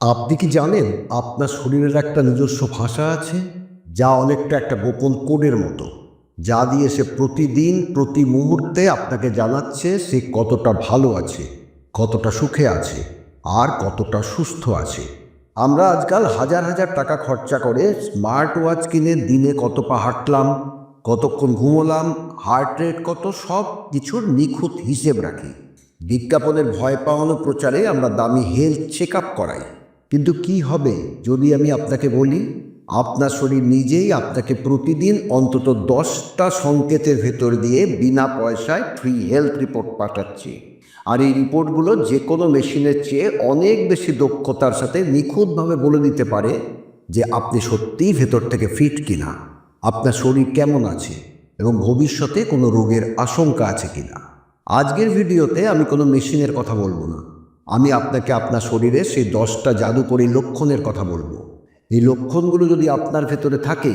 আপনি কি জানেন আপনার শরীরের একটা নিজস্ব ভাষা আছে? যা অনেকটা একটা গোপন কোডের মতো। যা দিয়ে সে প্রতিদিন, প্রতি মুহূর্তে আপনাকে জানাচ্ছে সে কতটা ভালো আছে, কতটা সুখে আছে, আর কতটা সুস্থ আছে। আমরা আজকাল হাজার হাজার টাকা খরচা করে স্মার্ট ওয়াচ কিনে দিনে কত পা হাঁটলাম, কতক্ষণ ঘুমোলাম, হার্ট রেট কত, সব কিছুর নিখুঁত হিসেব রাখি। বিজ্ঞাপনের ভয় পাওয়ানো প্রচারে আমরা দামি হেলথ চেক আপ করাই। কিন্তু কি হবে যদি আমি আপনাকে বলি, আপনার শরীর নিজেই আপনাকে প্রতিদিন অন্তত দশটা সংকেতের ভেতর দিয়ে বিনা পয়সায় ফ্রি হেলথ রিপোর্ট পাঠাচ্ছে। আর এই রিপোর্টগুলো যে কোনো মেশিনের চেয়ে অনেক বেশি দক্ষতার সাথে নিখুঁতভাবে বলে দিতে পারে যে আপনি সত্যিই ভেতর থেকে ফিট কিনা, আপনার শরীর কেমন আছে এবং ভবিষ্যতে কোনো রোগের আশঙ্কা আছে কিনা। আজকের ভিডিওতে আমি কোনো মেশিনের কথা বলব না। আমি আপনাকে আপনার শরীরে সেই দশটা জাদুকরী লক্ষণের কথা বলব। এই লক্ষণগুলো যদি আপনার ভেতরে থাকে,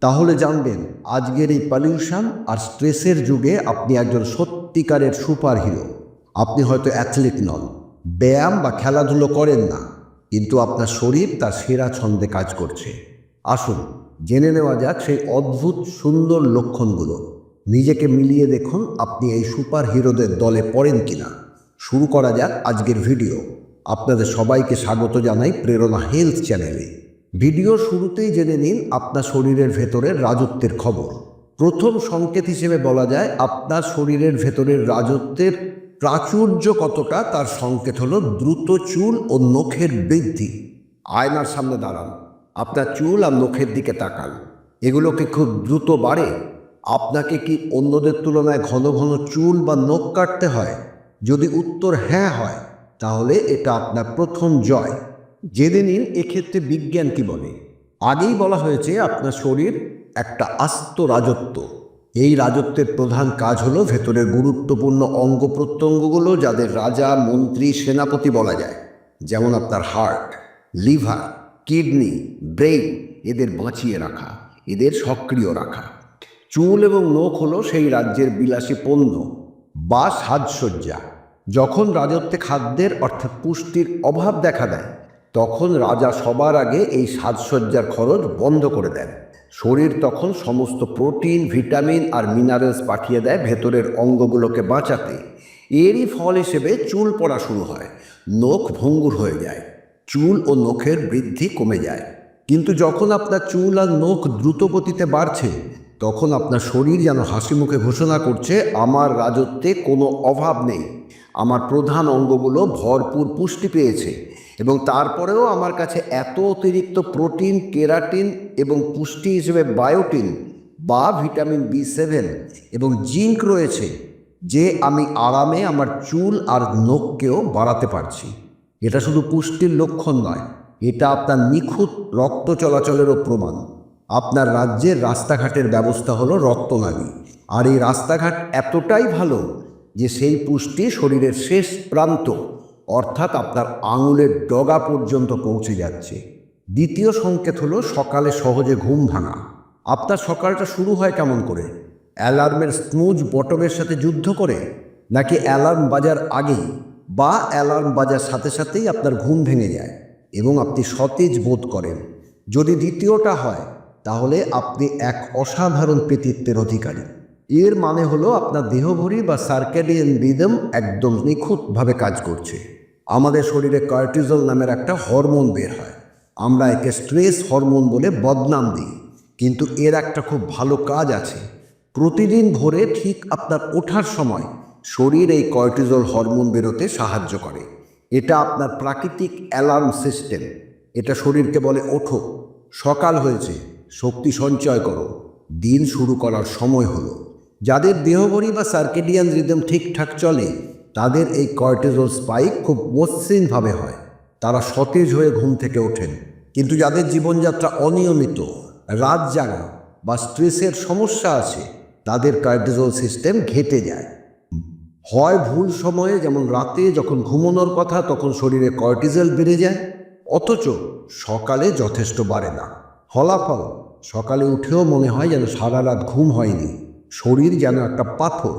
তাহলে জানবেন আজকের এই পলিউশন আর স্ট্রেসের যুগে আপনি একজন সত্যিকারের সুপার হিরো আপনি হয়তো অ্যাথলিট নন, ব্যায়াম বা খেলাধুলো করেন না, কিন্তু আপনার শরীর তার সেরা ছন্দে কাজ করছে। আসুন, জেনে নেওয়া যাক সেই অদ্ভুত সুন্দর লক্ষণগুলো। নিজেকে মিলিয়ে দেখুন আপনি এই সুপার হিরোদের দলে পড়েন কিনা। শুরু করা যাক আজকের ভিডিও। আপনাদের সবাইকে স্বাগত জানাই প্রেরণা হেলথ চ্যানেলে। ভিডিও শুরুতেই জেনে নিন আপনার শরীরের ভেতরের রাজত্বের খবর। প্রথম সংকেত হিসেবে বলা যায় আপনার শরীরের ভেতরের রাজত্বের প্রাচুর্য কতটা তার সংকেত হলো দ্রুত চুল ও নখের বৃদ্ধি। আয়নার সামনে দাঁড়ান। আপনার চুল আর নখের দিকে তাকান। এগুলো কি খুব দ্রুত বাড়ে। আপনাকে কি অন্যদের তুলনায় ঘন ঘন চুল বা নখ কাটতে হয়? যদি উত্তর হ্যাঁ হয়, তাহলে এটা আপনার প্রথম জয়। জেনে নিন এক্ষেত্রে বিজ্ঞান কি বলে। আগেই বলা হয়েছে আপনার শরীর একটা আস্ত রাজত্ব। এই রাজত্বের প্রধান কাজ হলো ভেতরের গুরুত্বপূর্ণ অঙ্গ প্রত্যঙ্গগুলো যাদের রাজা, মন্ত্রী, সেনাপতি বলা যায়। যেমন আপনার হার্ট, লিভার, কিডনি, ব্রেইন, এদের বাঁচিয়ে রাখা, এদের সক্রিয় রাখা। চুল এবং নখ হলো সেই রাজ্যের বিলাসী পণ্য বা সাজসজ্জা। যখন রাজত্বে খাদ্যের, অর্থাৎ পুষ্টির অভাব দেখা দেয়, তখন রাজা সবার আগে এই সাজসজ্জার খরচ বন্ধ করে দেন। শরীর তখন সমস্ত প্রোটিন, ভিটামিন আর মিনারেলস পাঠিয়ে দেয় ভেতরের অঙ্গগুলোকে বাঁচাতে। এরই ফল হিসেবে চুল পড়া শুরু হয়, নখ ভঙ্গুর হয়ে যায়, চুল ও নখের বৃদ্ধি কমে যায়। কিন্তু যখন আপনার চুল আর নখ দ্রুত গতিতে বাড়ছে, তখন আপনার শরীর যেন হাসি মুখে ঘোষণা করছে, আমার রাজত্বে কোনো অভাব নেই। আমার প্রধান অঙ্গগুলো ভরপুর পুষ্টি পেয়েছে এবং তারপরেও আমার কাছে এত অতিরিক্ত প্রোটিন, কেরাটিন এবং পুষ্টি হিসেবে বায়োটিন বা ভিটামিন বি সেভেন এবং জিঙ্ক রয়েছে যে আমি আরামে আমার চুল আর নখকেও বাড়াতে পারছি। এটা শুধু পুষ্টির লক্ষণ নয়, এটা আপনার নিখুঁত রক্ত চলাচলেরও প্রমাণ। আপনার রাজ্যের রাস্তাঘাটের ব্যবস্থা হলো রক্তনালী। আর এই রাস্তাঘাট এতটাই ভালো যে সেই পুষ্টি শরীরের শেষ প্রান্ত, অর্থাৎ আপনার আঙুলের ডগা পর্যন্ত পৌঁছে যাচ্ছে। দ্বিতীয় সংকেত হলো সকালে সহজে ঘুম ভাঙা। আপনার সকালটা শুরু হয় কেমন করে? অ্যালার্মের স্নুজ বটমের সাথে যুদ্ধ করে? নাকি অ্যালার্ম বাজার আগে বা অ্যালার্ম বাজার সাথে সাথেই আপনার ঘুম ভেঙে যায় এবং আপনি সতেজ বোধ করেন? যদি দ্বিতীয়টা হয়, তাহলে আপনি এক অসাধারণ কৃতিত্বের অধিকারী। এর মানে হলো আপনার দেহভরি বা সার্কেডিয়ান রিদম একদম নিখুঁতভাবে কাজ করছে। আমাদের শরীরে কার্টিজল নামের একটা হরমোন বের হয়। আমরা একে স্ট্রেস হরমোন বলে বদনাম দিই। কিন্তু এর একটা খুব ভালো কাজ আছে। প্রতিদিন ভোরে ঠিক আপনার ওঠার সময় শরীর এই কর্টিজল হরমোন বেরোতে সাহায্য করে। এটা আপনার প্রাকৃতিক অ্যালার্ম সিস্টেম। এটা শরীরকে বলে ওঠো, সকাল হয়েছে, শক্তি সঞ্চয় করো। দিন শুরু করার সময় হলো। যাদের বা সার্কেডিয়ান রিদম ঠিকঠাক চলে, তাদের এই কর্টিজল স্পাইক খুব মসৃণভাবে হয়। তারা সতেজ হয়ে ঘুম থেকে ওঠেন। কিন্তু যাদের জীবনযাত্রা অনিয়মিত, রাত জাগা বা স্ট্রেসের সমস্যা আছে, তাদের কার্টিজল সিস্টেম ঘেটে যায়। হয় ভুল সময়ে, যেমন রাতে যখন ঘুমানোর কথা, তখন শরীরে কর্টিজল বেড়ে যায়। অথচ সকালে যথেষ্ট বাড়ে না। ফলাফল, সকালে উঠেও মনে হয় যেন সারা রাত ঘুম হয়নি। শরীর যেন একটা পাথর।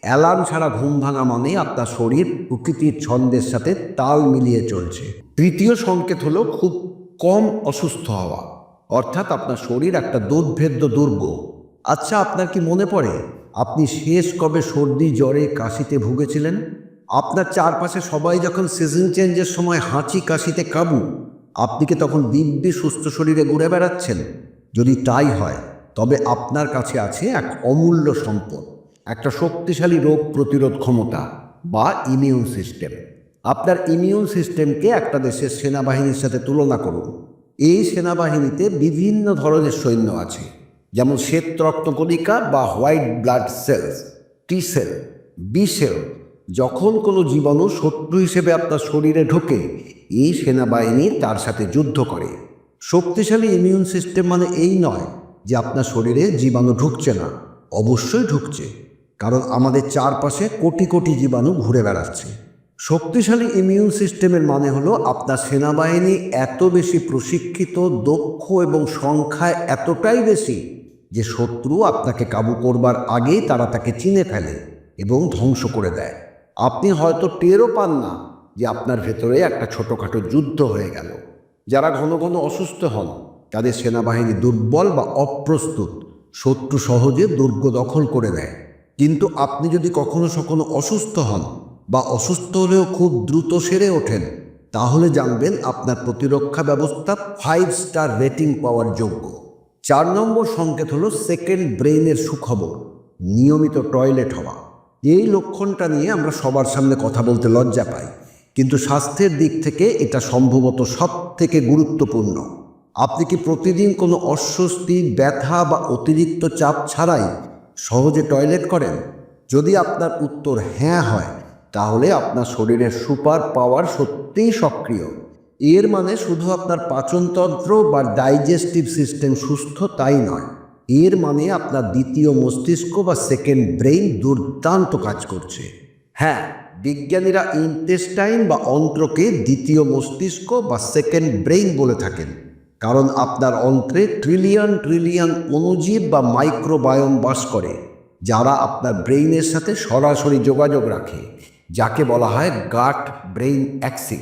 অ্যালার্ম ছাড়া ঘুম ভাঙা মানে আপনার শরীর প্রকৃতির ছন্দের সাথে তাল মিলিয়ে চলছে। তৃতীয় সংকেত হলো খুব কম অসুস্থ হওয়া। অর্থাৎ আপনার শরীর একটা দুর্ভেদ্য দুর্গ। আচ্ছা আপনার কি মনে পড়ে? আপনি শেষ কবে সর্দি, জ্বরে, কাশিতে ভুগেছিলেন? আপনার চারপাশে সবাই যখন সিজন চেঞ্জের সময় হাঁচি, কাশিতে কাবু, আপনি কি তখন দিব্যি সুস্থ শরীরে ঘুরে বেড়াচ্ছেন? যদি তাই হয় তবে আপনার কাছে আছে এক অমূল্য সম্পদ, একটা শক্তিশালী রোগ প্রতিরোধ ক্ষমতা বা ইমিউন সিস্টেম আপনার ইমিউন সিস্টেমকে একটা দেশের সেনাবাহিনীর সাথে তুলনা করুন। এই সেনাবাহিনীতে বিভিন্ন ধরনের সৈন্য আছে, যেমন শ্বেত রক্তকণিকা বা white blood cells T cell B cell. যখন কোনো জীবাণু শত্রু হিসেবে আপনার শরীরে ঢোকে, এই সেনাবাহিনী তার সাথে যুদ্ধ করে। শক্তিশালী ইমিউন সিস্টেম মানে এই নয় যে আপনার শরীরে জীবাণু ঢুকছে না। অবশ্যই ঢুকছে, কারণ আমাদের চারপাশে কোটি কোটি জীবাণু ঘুরে বেড়াচ্ছে। শক্তিশালী ইমিউন সিস্টেমের মানে হলো আপনার সেনাবাহিনী এত বেশি প্রশিক্ষিত, দক্ষ এবং সংখ্যায় এতটাই বেশি যে শত্রু আপনাকে কাবু করবার আগেই তারা তাকে চিনে ফেলে এবং ধ্বংস করে দেয়। আপনি হয়তো টেরও পান না যে আপনার ভেতরে একটা ছোটোখাটো যুদ্ধ হয়ে গেল, যারা ঘন ঘন অসুস্থ হন। তাদের সেনাবাহিনী দুর্বল বা অপ্রস্তুত, শত্রু সহজে দুর্গ দখল করে দেয় কিন্তু আপনি যদি কখনো সখনো অসুস্থ হন বা অসুস্থ হলেও খুব দ্রুত সেরে ওঠেন, তাহলে জানবেন আপনার প্রতিরক্ষা ব্যবস্থা ফাইভ স্টার রেটিং পাওয়ার যোগ্য। চার নম্বর সংকেত হলো সেকেন্ড ব্রেইনের সুখবর, নিয়মিত টয়লেট হওয়া। এই লক্ষণটা নিয়ে আমরা সবার সামনে কথা বলতে লজ্জা পাই, কিন্তু স্বাস্থ্যের দিক থেকে এটা সম্ভবত সব থেকে গুরুত্বপূর্ণ। আপনি কি প্রতিদিন কোনো অস্বস্তি, ব্যথা বা অতিরিক্ত চাপ ছাড়াই সহজে টয়লেট করেন? যদি আপনার উত্তর হ্যাঁ হয়, তাহলে আপনার শরীরের সুপার পাওয়ার সত্যিই সক্রিয়। এর মানে শুধু আপনার পাচনতন্ত্র বা ডাইজেস্টিভ সিস্টেম সুস্থ তাই নয়, এর মানে আপনার দ্বিতীয় মস্তিষ্ক বা সেকেন্ড ব্রেইন দুর্দান্ত কাজ করছে। হ্যাঁ বিজ্ঞানীরা ইন্টেস্টাইন বা অন্ত্রকে দ্বিতীয় মস্তিষ্ক বা সেকেন্ড ব্রেইন বলে থাকেন। কারণ আপনার অন্ত্রে ট্রিলিয়ন ট্রিলিয়ন অণুজীব বা মাইক্রোবায়োম বাস করে, যারা আপনার ব্রেইনের সাথে সরাসরি যোগাযোগ রাখে, যাকে বলা হয় গাট ব্রেইন অ্যাক্সি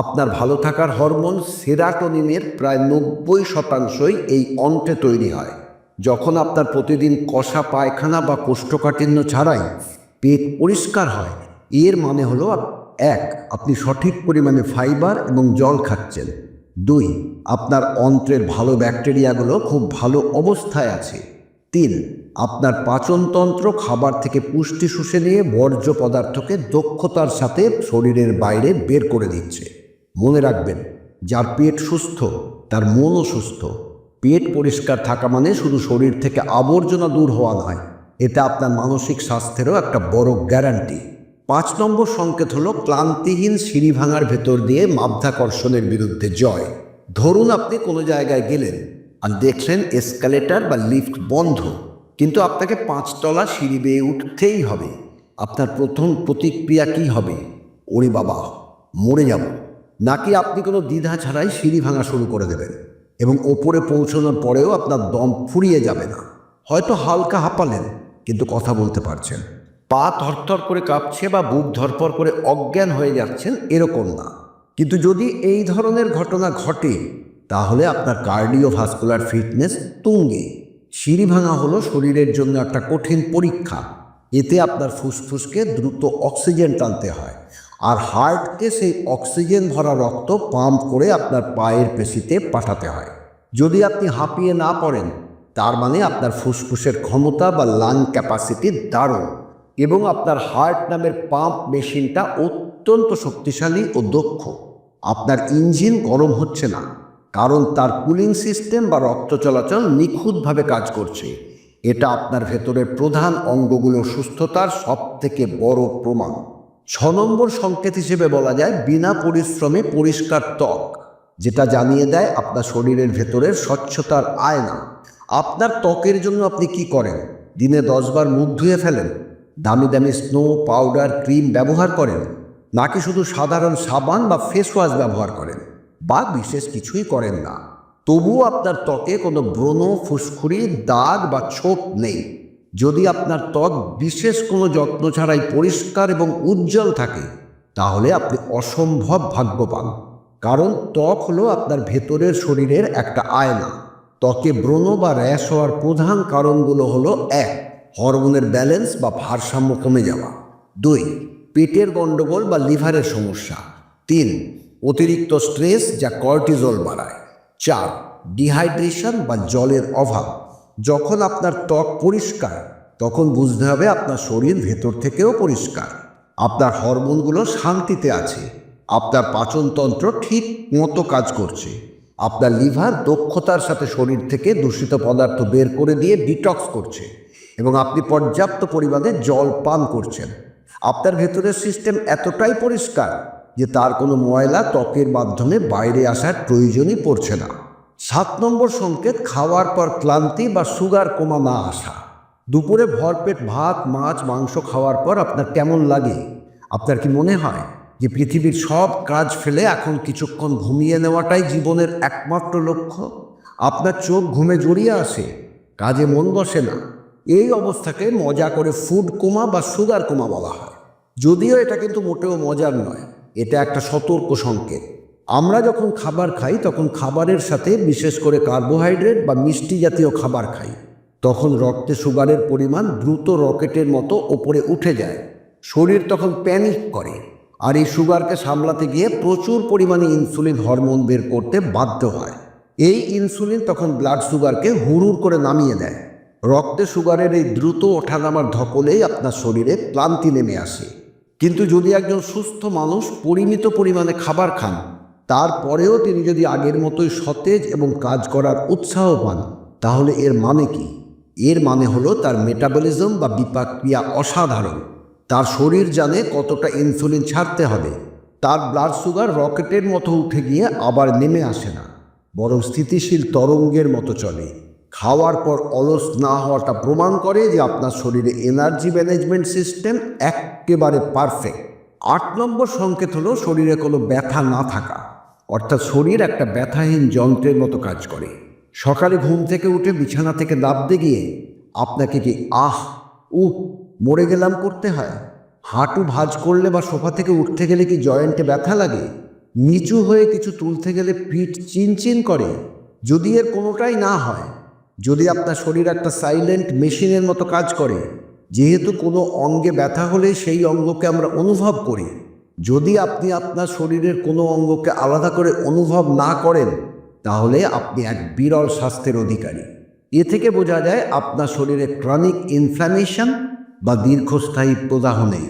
আপনার ভালো থাকার হরমোন সেরাটোনিনের প্রায় নব্বই শতাংশই এই অন্ত্রে তৈরি হয়। যখন আপনার প্রতিদিন কষা পায়খানা বা কোষ্ঠকাঠিন্য ছাড়াই পেট পরিষ্কার হয়, এর মানে হলো এক, আপনি সঠিক পরিমাণে ফাইবার এবং জল খাচ্ছেন। দুই আপনার অন্ত্রের ভালো ব্যাকটেরিয়াগুলো খুব ভালো অবস্থায় আছে। তিন, আপনার পাচনতন্ত্র খাবার থেকে পুষ্টি শুষে নিয়ে বর্জ্য পদার্থকে দক্ষতার সাথে শরীরের বাইরে বের করে দিচ্ছে। মনে রাখবেন, যার পেট সুস্থ, তার মনও সুস্থ পেট পরিষ্কার থাকা মানে শুধু শরীর থেকে আবর্জনা দূর হওয়া নয়, এটা আপনার মানসিক স্বাস্থ্যেরও একটা বড় গ্যারান্টি। পাঁচ নম্বর সংকেত হলো ক্লান্তিহীন সিঁড়ি ভাঙার ভেতর দিয়ে মাধ্যাকর্ষণের বিরুদ্ধে জয়। ধরুন আপনি কোনো জায়গায় গেলেন আর দেখলেন এসকালেটার বা লিফট বন্ধ, কিন্তু আপনাকে পাঁচতলা সিঁড়ি বেয়ে উঠতেই হবে। আপনার প্রথম প্রতিক্রিয়া কী হবে? ওরে বাবা, মরে যাব। নাকি আপনি কোনো দ্বিধা ছাড়াই সিঁড়ি ভাঙা শুরু করে দেবেন এবং ওপরে পৌঁছানোর পরেও আপনার দম ফুরিয়ে যাবে না। হয়তো হালকা হাঁপালেন, কিন্তু কথা বলতে পারছেন। পা থরথর করে কাঁপছে বা বুক ধরপর করে অজ্ঞান হয়ে যাচ্ছেন, এরকম না। কিন্তু যদি এই ধরনের ঘটনা ঘটে, তাহলে আপনার কার্ডিওভাস্কুলার ফিটনেস তুঙ্গে। সিঁড়ি ভাঙা হলো শরীরের জন্য একটা কঠিন পরীক্ষা। এতে আপনার ফুসফুসকে দ্রুত অক্সিজেন টানতে হয়। আর হার্টকে সেই অক্সিজেন ভরা রক্ত পাম্প করে আপনার পায়ের পেশিতে পাঠাতে হয়। যদি আপনি হাঁপিয়ে না পড়েন, তার মানে আপনার ফুসফুসের ক্ষমতা বা লাং ক্যাপাসিটি দারুণ এবং আপনার হার্ট নামের পাম্প মেশিনটা অত্যন্ত শক্তিশালী ও দক্ষ। আপনার ইঞ্জিন গরম হচ্ছে না, কারণ তার কুলিং সিস্টেম বা রক্ত চলাচল নিখুঁতভাবে কাজ করছে। এটা আপনার ভেতরের প্রধান অঙ্গগুলোর সুস্থতার সব থেকে বড় প্রমাণ। ছ নম্বর সংকেত হিসেবে বলা যায় বিনা পরিশ্রমে পরিষ্কার ত্বক, যেটা জানিয়ে দেয় আপনার শরীরের ভেতরের স্বচ্ছতার আয়না। আপনার ত্বকের জন্য আপনি কি করেন? দিনে দশবার মুখ ধুয়ে ফেলেন, দামি দামি স্নো পাউডার ক্রিম ব্যবহার করেন? নাকি শুধু সাধারণ সাবান বা ফেস ওয়াশ ব্যবহার করেন? বা বিশেষ কিছুই করেন না। তবুও আপনার ত্বকে কোনো ব্রণ, ফুসকুড়ি, দাগ বা ছোপ নেই। যদি আপনার ত্বক বিশেষ কোনো যত্ন ছাড়াই পরিষ্কার এবং উজ্জ্বল থাকে, তাহলে আপনি অসম্ভব ভাগ্যবান কারণ ত্বক হলো আপনার ভেতরের শরীরের একটা আয়না। ত্বকে ব্রণ বা র্যাশ হওয়ার প্রধান কারণগুলো হলো এক, হরমোনের ব্যালেন্স বা ভারসাম্য কমে যাওয়া। দুই পেটের গণ্ডগোল বা লিভারের সমস্যা। তিন, অতিরিক্ত স্ট্রেস যা কর্টিজল বাড়ায়। চার, ডিহাইড্রেশন বা জলের অভাব। যখন আপনার ত্বক পরিষ্কার, তখন বুঝতে হবে আপনার শরীর ভেতর থেকেও পরিষ্কার। আপনার হরমোনগুলো শান্তিতে আছে। আপনার পাচনতন্ত্র ঠিক মতো কাজ করছে। আপনার লিভার দক্ষতার সাথে শরীর থেকে দূষিত পদার্থ বের করে দিয়ে ডিটক্স করছে এবং আপনি পর্যাপ্ত পরিমাণে জল পান করছেন। আপনার ভেতরের সিস্টেম এতটাই পরিষ্কার যে তার কোনো ময়লা ত্বকের মাধ্যমে বাইরে আসার প্রয়োজনই পড়ছে না। সাত নম্বর সংকেত, খাওয়ার পর ক্লান্তি বা সুগার কমা না আসা। দুপুরে ভরপেট ভাত, মাছ, মাংস খাওয়ার পর আপনার কেমন লাগে? আপনার কি মনে হয় যে পৃথিবীর সব কাজ ফেলে এখন কিছুক্ষণ ঘুমিয়ে নেওয়াটাই জীবনের একমাত্র লক্ষ্য? আপনার চোখ ঘুমে জড়িয়ে আসে কাজে মন বসে না। এই অবস্থাকে মজা করে ফুড কোমা বা সুগার কোমা বলা হয়। যদিও এটা কিন্তু মোটেও মজার নয়, এটা একটা সতর্ক সংকেত। আমরা যখন খাবার খাই, তখন খাবারের সাথে বিশেষ করে কার্বোহাইড্রেট বা মিষ্টি জাতীয় খাবার খাই। তখন রক্তে সুগারের পরিমাণ দ্রুত রকেটের মতো ওপরে উঠে যায়। শরীর তখন প্যানিক করে। আর এই সুগারকে সামলাতে গিয়ে প্রচুর পরিমাণে ইনসুলিন হরমোন বের করতে বাধ্য হয়। এই ইনসুলিন তখন ব্লাড সুগারকে হুড়ুর করে নামিয়ে দেয়। রক্তে সুগারের এই দ্রুত ওঠানামার ধকলেই আপনার শরীরে ক্লান্তি নেমে আসে। কিন্তু যদি একজন সুস্থ মানুষ পরিমিত পরিমাণে খাবার খান, তারপরেও তিনি যদি আগের মতোই সতেজ এবং কাজ করার উৎসাহ পান, তাহলে এর মানে কি? এর মানে হলো তার মেটাবলিজম বা বিপাক ক্রিয়া অসাধারণ। তার শরীর জানে কতটা ইনসুলিন ছাড়তে হবে। তার ব্লাড সুগার রকেটের মতো উঠে গিয়ে আবার নেমে আসে না। বরং স্থিতিশীল তরঙ্গের মতো চলে। খাওয়ার পর অলস না হওয়াটা প্রমাণ করে যে আপনার শরীরে এনার্জি ম্যানেজমেন্ট সিস্টেম একেবারে পারফেক্ট আট নম্বর সংকেত হলো শরীরে কোনো ব্যথা না থাকা। অর্থাৎ শরীর একটা ব্যথাহীন যন্ত্রের মতো কাজ করে। সকালে ঘুম থেকে উঠে বিছানা থেকে নামতে গিয়ে আপনাকে কি আহ, উহ, মরে গেলাম করতে হয়? হাঁটু ভাঁজ করলে বা সোফা থেকে উঠতে গেলে কি জয়েন্টে ব্যথা লাগে? নিচু হয়ে কিছু তুলতে গেলে পিঠ চিনচিন করে। যদি এর কোনোটাই না হয় যদি আপনার শরীর একটা সাইলেন্ট মেশিনের মতো কাজ করে, যেহেতু কোনো অঙ্গে ব্যথা হলে সেই অঙ্গকে আমরা অনুভব করি, যদি আপনি আপনার শরীরের কোনো অঙ্গকে আলাদা করে অনুভব না করেন, তাহলে আপনি এক বিরল স্বাস্থ্যের অধিকারী। এ থেকে বোঝা যায় আপনার শরীরে ক্রনিক ইনফ্ল্যামেশন বা দীর্ঘস্থায়ী প্রদাহ নেই।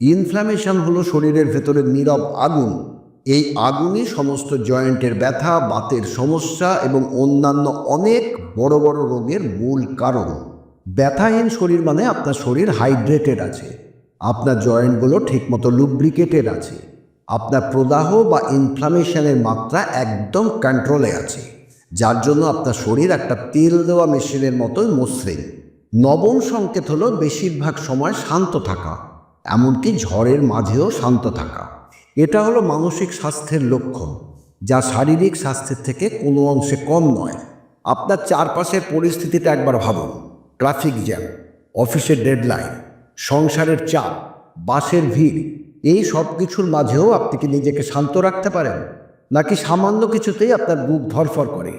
ইনফ্ল্যামেশন হলো শরীরের ভেতরে নীরব আগুন এই আগুনই সমস্ত জয়েন্টের ব্যথা, বাতের সমস্যা এবং অন্যান্য অনেক বড় বড় রোগের মূল কারণ। ব্যথাহীন শরীর মানে আপনার শরীর হাইড্রেটেড আছে। আপনার জয়েন্টগুলো ঠিকমতো লুব্রিকেটেড আছে। আপনার প্রদাহ বা ইনফ্লামেশনের মাত্রা একদম কন্ট্রোলে আছে, যার জন্য আপনার শরীর একটা তেল দেওয়া মেশিনের মতোই মসৃণ। নবম সংকেত হলো বেশিরভাগ সময় শান্ত থাকা, এমনকি ঝড়ের মাঝেও শান্ত থাকা। এটা হলো মানসিক স্বাস্থ্যের লক্ষণ, যা শারীরিক স্বাস্থ্যের থেকে কোনো অংশে কম নয়। আপনার চারপাশের পরিস্থিতিটা একবার ভাবুন। ট্রাফিক জ্যাম, অফিসের ডেডলাইন, সংসারের চাপ, বাসের ভিড়, এই সব কিছুর মাঝেও আপনি কি নিজেকে শান্ত রাখতে পারেন? নাকি সামান্য কিছুতেই আপনার বুক ধরফর করে,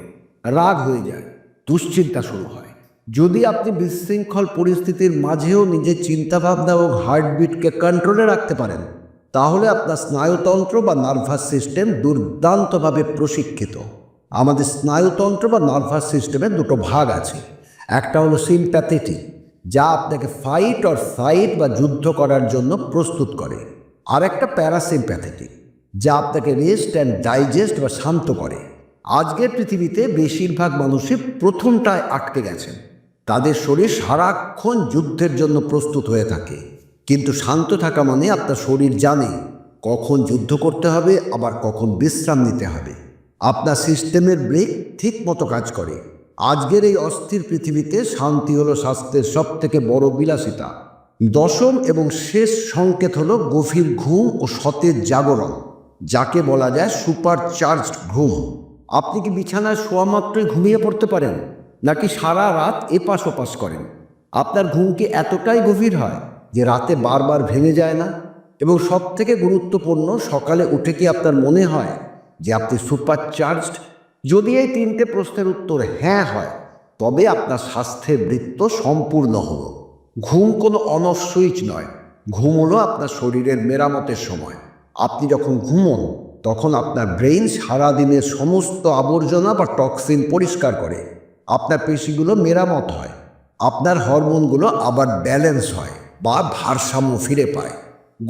রাগ হয়ে যায়, দুশ্চিন্তা শুরু হয়? যদি আপনি বিশৃঙ্খল পরিস্থিতির মাঝেও নিজের চিন্তাভাবনা এবং হার্টবিটকে কন্ট্রোলে রাখতে পারেন তাহলে আপনার স্নায়ুতন্ত্র বা নার্ভাস সিস্টেম দুর্দান্তভাবে প্রশিক্ষিত। আমাদের স্নায়ুতন্ত্র বা নার্ভাস সিস্টেমের দুটো ভাগ আছে। একটা হলো সিম্প্যাথেটিক যা আপনাকে ফাইট অর ফাইট বা যুদ্ধ করার জন্য প্রস্তুত করে। আর একটা প্যারাসিম্প্যাথেটিক যা আপনাকে রেস্ট অ্যান্ড ডাইজেস্ট বা শান্ত করে। আজকের পৃথিবীতে বেশিরভাগ মানুষই প্রথমটায় আটকে গেছেন। তাদের শরীর সারাক্ষণ যুদ্ধের জন্য প্রস্তুত হয়ে থাকে। কিন্তু শান্ত থাকা মানে আপনার শরীর জানে কখন যুদ্ধ করতে হবে, আবার কখন বিশ্রাম নিতে হবে। আপনার সিস্টেমের ব্রেক ঠিক মতো কাজ করে। আজকের এই অস্থির পৃথিবীতে শান্তি হলো স্বাস্থ্যের সব থেকে বড় বিলাসিতা। দশম এবং শেষ সংকেত হলো গভীর ঘুম ও সতেজ জাগরণ, যাকে বলা যায় সুপার চার্জড ঘুম। আপনি কি বিছানায় শোয়া মাত্রই ঘুমিয়ে পড়তে পারেন, নাকি সারা রাত এপাশ ওপাশ করেন? আপনার ঘুম কি এতটাই গভীর হয়? যে রাতে বারবার ভেঙে যায় না। এবং সব থেকে গুরুত্বপূর্ণ, সকালে উঠে কি আপনার মনে হয় যে আপনি সুপার চার্জড যদি এই তিনটে প্রশ্নের উত্তর হ্যাঁ হয়, তবে আপনার স্বাস্থ্যের বৃত্ত সম্পূর্ণ হলো। ঘুম কোনো অন অফ সুইচ নয়। ঘুম হলো আপনার শরীরের মেরামতের সময়। আপনি যখন ঘুমন, তখন আপনার ব্রেইন সারাদিনের সমস্ত আবর্জনা বা টক্সিন পরিষ্কার করে। আপনার পেশিগুলো মেরামত হয়। আপনার হরমোনগুলো আবার ব্যালেন্স হয়। বা ভারসাম্য ফিরে পায়।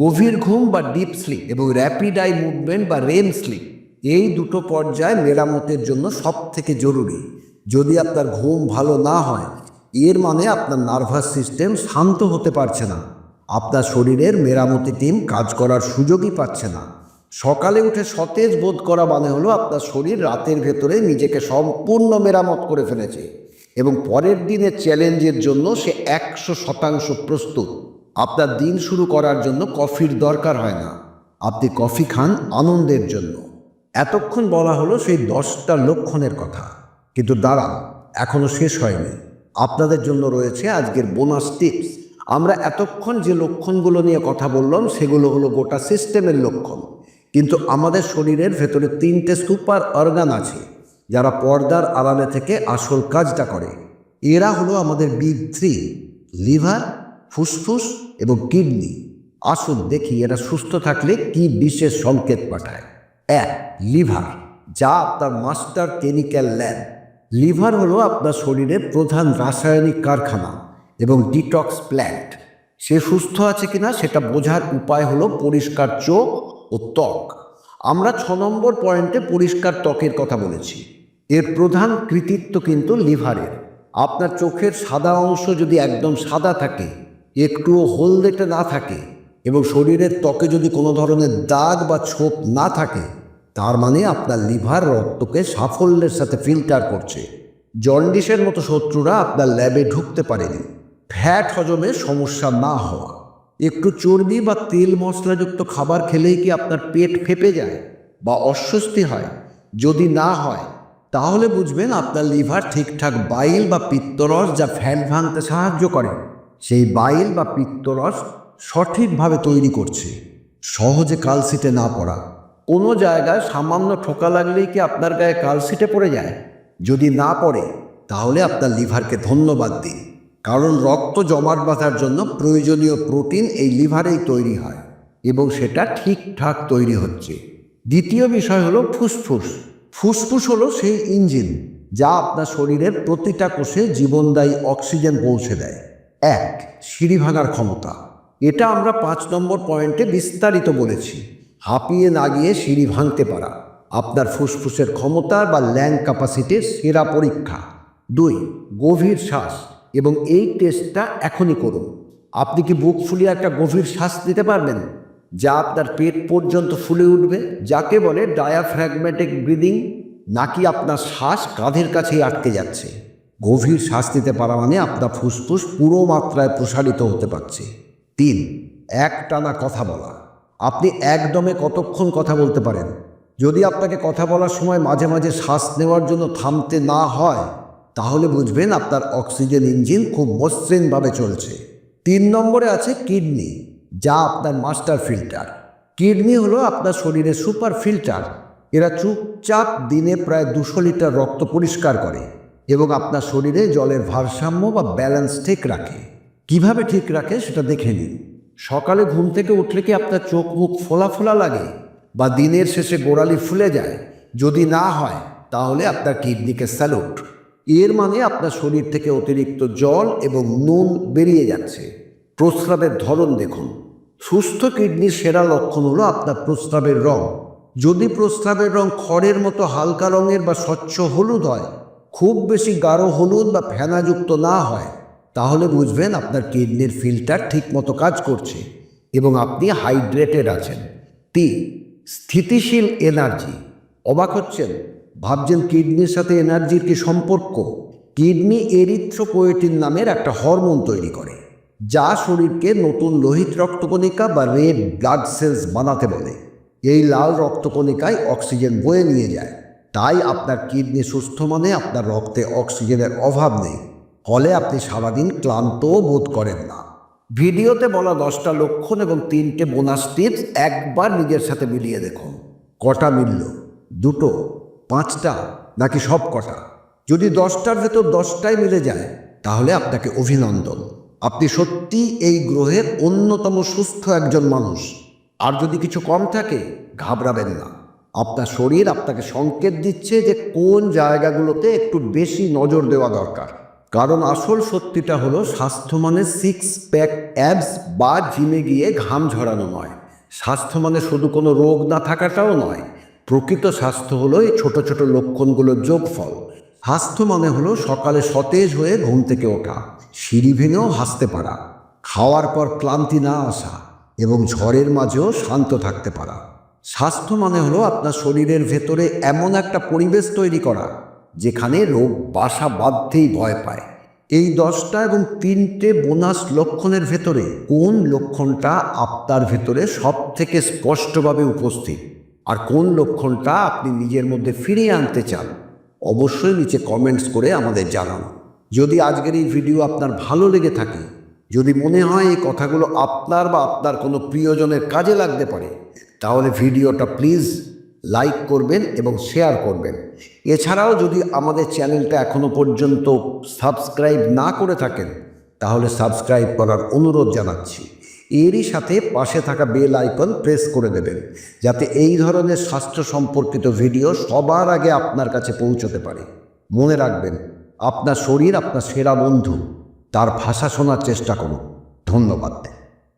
গভীর ঘুম বা ডিপ স্লিপ এবং র্যাপিড আই মুভমেন্ট বা রেম স্লিপ এই দুটো পর্যায় মেরামতের জন্য সব থেকে জরুরি। যদি আপনার ঘুম ভালো না হয়, এর মানে আপনার নার্ভাস সিস্টেম শান্ত হতে পারছে না। আপনার শরীরের মেরামতি টিম কাজ করার সুযোগই পাচ্ছে না। সকালে উঠে সতেজ বোধ করা মানে হলো আপনার শরীর রাতের ভেতরে নিজেকে সম্পূর্ণ মেরামত করে ফেলেছে এবং পরের দিনের চ্যালেঞ্জের জন্য সে একশো শতাংশ প্রস্তুত। আপনার দিন শুরু করার জন্য কফির দরকার হয় না। আপনি কফি খান আনন্দের জন্য। এতক্ষণ বলা হলো সেই দশটা লক্ষণের কথা। কিন্তু দাঁড়ান এখনও শেষ হয়নি। আপনাদের জন্য রয়েছে আজকের বোনাস টিপস। আমরা এতক্ষণ যে লক্ষণগুলো নিয়ে কথা বললাম, সেগুলো হলো গোটা সিস্টেমের লক্ষণ। কিন্তু আমাদের শরীরের ভেতরে তিনটে সুপার অর্গান আছে, যারা পর্দার আড়ালে থেকে আসল কাজটা করে। এরা হলো আমাদের বিগ থ্রি, লিভার ফুসফুস এবং কিডনি। আসুন দেখি এরা সুস্থ থাকলে কি বিশেষ সংকেত পাঠায়। এক, লিভার, যা আপনার মাস্টার কেমিক্যাল ল্যাব। লিভার হলো আপনার শরীরের প্রধান রাসায়নিক কারখানা এবং ডিটক্স প্ল্যান্ট। সে সুস্থ আছে কিনা সেটা বোঝার উপায় হলো পরিষ্কার চোখ ও ত্বক। আমরা ছ নম্বর পয়েন্টে পরিষ্কার ত্বকের কথা বলেছি। এর প্রধান কৃতিত্ব কিন্তু লিভারের। আপনার চোখের সাদা অংশ যদি একদম সাদা থাকে একটুও হলদেটে না থাকে এবং শরীরের ত্বকে যদি কোনো ধরনের দাগ বা ছোপ না থাকে, তার মানে আপনার লিভার রক্তকে সাফল্যের সাথে ফিল্টার করছে। জন্ডিসের মতো শত্রুরা আপনার ল্যাবে ঢুকতে পারেনি। ফ্যাট হজমে সমস্যা না হওয়া। একটু চর্বি বা তেল মশলাযুক্ত খাবার খেলেই কি আপনার পেট ফেপে যায় বা অস্বস্তি হয়? যদি না হয়, তাহলে বুঝবেন আপনার লিভার ঠিকঠাক বাইল বা পিত্তরস যা ফ্যাট ভাঙতে সাহায্য করে। সেই বাইল বা পিত্তরস সঠিকভাবে তৈরি করছে। সহজে কালসিটে না পড়া। কোনো জায়গায় সামান্য ঠোকা লাগলেই কি আপনার গায়ে কালসিটে পড়ে যায়? যদি না পড়ে, তাহলে আপনার লিভারকে ধন্যবাদ দিন। কারণ রক্ত জমাট বাঁধার জন্য প্রয়োজনীয় প্রোটিন এই লিভারেই তৈরি হয় এবং সেটা ঠিকঠাক তৈরি হচ্ছে। দ্বিতীয় বিষয় হলো ফুসফুস। ফুসফুস হলো সেই ইঞ্জিন যা আপনার শরীরের প্রতিটা কোষে জীবনদায়ী অক্সিজেন পৌঁছে দেয়। এক, সিঁড়ি ভাঙার ক্ষমতা। এটা আমরা পাঁচ নম্বর পয়েন্টে বিস্তারিত বলেছি। হাঁপিয়ে না গিয়ে সিঁড়ি ভাঙতে পারা। আপনার ফুসফুসের ক্ষমতা বা ল্যাং ক্যাপাসিটির সেরা পরীক্ষা। দুই, গভীর শ্বাস। এবং এই টেস্টটা এখনই করুন। আপনি কি বুক ফুলিয়ে একটা গভীর শ্বাস নিতে পারবেন? যা আপনার পেট পর্যন্ত ফুলে উঠবে, যাকে বলে ডায়াফ্র্যাগম্যাটিক ব্রিদিং নাকি আপনার শ্বাস কাঁধের কাছেই আটকে যাচ্ছে? গভীর শ্বাস নিতে পারা মানে আপনার ফুসফুস পুরো মাত্রায় প্রসারিত হতে পারছে। তিন এক টানা কথা বলা। আপনি একদমে কতক্ষণ কথা বলতে পারেন? যদি আপনাকে কথা বলার সময় মাঝে মাঝে শ্বাস নেওয়ার জন্য থামতে না হয়, তাহলে বুঝবেন আপনার অক্সিজেন ইঞ্জিন খুব মসৃণভাবে চলছে। তিন নম্বরে আছে কিডনি, যা আপনার মাস্টার ফিল্টার। কিডনি হলো আপনার শরীরের সুপার ফিল্টার। এরা চুপচাপ দিনে প্রায় দুশো লিটার রক্ত পরিষ্কার করে। এবং আপনার শরীরে জলের ভারসাম্য বা ব্যালেন্স ঠিক রাখে। কীভাবে ঠিক রাখে সেটা দেখে নিন। সকালে ঘুম থেকে উঠলে কি আপনার চোখ মুখ ফোলা ফোলা লাগে বা দিনের শেষে গোড়ালি ফুলে যায়? যদি না হয়, তাহলে আপনার কিডনিকে স্যালুট এর মানে আপনার শরীর থেকে অতিরিক্ত জল এবং নুন বেরিয়ে যাচ্ছে। প্রস্রাবের ধরন দেখুন। সুস্থ কিডনির সেরা লক্ষণ হলো আপনার প্রস্রাবের রং। যদি প্রস্রাবের রং খড়ের মতো হালকা রঙের বা স্বচ্ছ হলুদ হয় খুব বেশি গাঢ় হলুদ বা ফেনাযুক্ত না হয়, তাহলে বুঝবেন আপনার কিডনির ফিল্টার ঠিকমতো কাজ করছে এবং আপনি হাইড্রেটেড আছেন। তিন স্থিতিশীল এনার্জি। অবাক হচ্ছেন? ভাবছেন কিডনির সাথে এনার্জির কি সম্পর্ক? কিডনি এরিথ্রোপোয়েটিন নামের একটা হরমোন তৈরি করে, যা শরীরকে নতুন লোহিত রক্তকণিকা বা রেড ব্লাড সেলস বানাতে বলে। এই লাল রক্তকণিকায় অক্সিজেন বয়ে নিয়ে যায়। তাই আপনার কিডনি সুস্থ মানে আপনার রক্তে অক্সিজেনের অভাব নেই। ফলে আপনি সারাদিন ক্লান্তও বোধ করেন না। ভিডিওতে বলা দশটা লক্ষণ এবং তিনটে বোনাস টিপস একবার নিজের সাথে মিলিয়ে দেখুন। কটা মিলল? দুটো? পাঁচটা? নাকি সব কটা? যদি দশটার ভেতর দশটাই মিলে যায়, তাহলে আপনাকে অভিনন্দন। আপনি সত্যি এই গ্রহের অন্যতম সুস্থ একজন মানুষ। আর যদি কিছু কম থাকে, ঘাবড়াবেন না। আপনার শরীর আপনাকে সংকেত দিচ্ছে যে কোন জায়গাগুলোতে একটু বেশি নজর দেওয়া দরকার। কারণ আসল সত্যিটা হলো স্বাস্থ্য মানে সিক্স প্যাক অ্যাবস বা জিমে গিয়ে ঘাম ঝরানো নয়। স্বাস্থ্য মানে শুধু কোনো রোগ না থাকাটাও নয়। প্রকৃত স্বাস্থ্য হলো এই ছোট ছোট লক্ষণগুলোর যোগফল। স্বাস্থ্য মানে হলো সকালে সতেজ হয়ে ঘুম থেকে ওঠা, সিঁড়ি ভেঙেও হাসতে পারা, খাওয়ার পর ক্লান্তি না আসা এবং ঝড়ের মাঝেও শান্ত থাকতে পারা। স্বাস্থ্য মানে হলো আপনার শরীরের ভেতরে এমন একটা পরিবেশ তৈরি করা, যেখানে রোগ বাসা বাঁধতেই ভয় পায়। এই দশটা এবং তিনটে বোনাস লক্ষণের ভেতরে কোন লক্ষণটা আপনার ভেতরে সব থেকে স্পষ্টভাবে উপস্থিত? আর কোন লক্ষণটা আপনি নিজের মধ্যে ফিরিয়ে আনতে চান? অবশ্যই নিচে কমেন্টস করে আমাদের জানান। যদি আজকের এই ভিডিও আপনার ভালো লেগে থাকে, যদি মনে হয় এই কথাগুলো আপনার বা আপনার কোনো প্রিয়জনের কাজে লাগতে পারে তাহলে ভিডিওটা প্লিজ লাইক করবেন এবং শেয়ার করবেন। এছাড়াও যদি আমাদের চ্যানেলটা এখনও পর্যন্ত সাবস্ক্রাইব না করে থাকেন, তাহলে সাবস্ক্রাইব করার অনুরোধ জানাচ্ছি। এরই সাথে পাশে থাকা বেল আইকন প্রেস করে দেবেন, যাতে এই ধরনের স্বাস্থ্য সম্পর্কিত ভিডিও সবার আগে আপনার কাছে পৌঁছতে পারে। মনে রাখবেন, আপনার শরীর আপনার সেরা বন্ধু, তার ভাষা শোনার চেষ্টা করুন। ধন্যবাদ।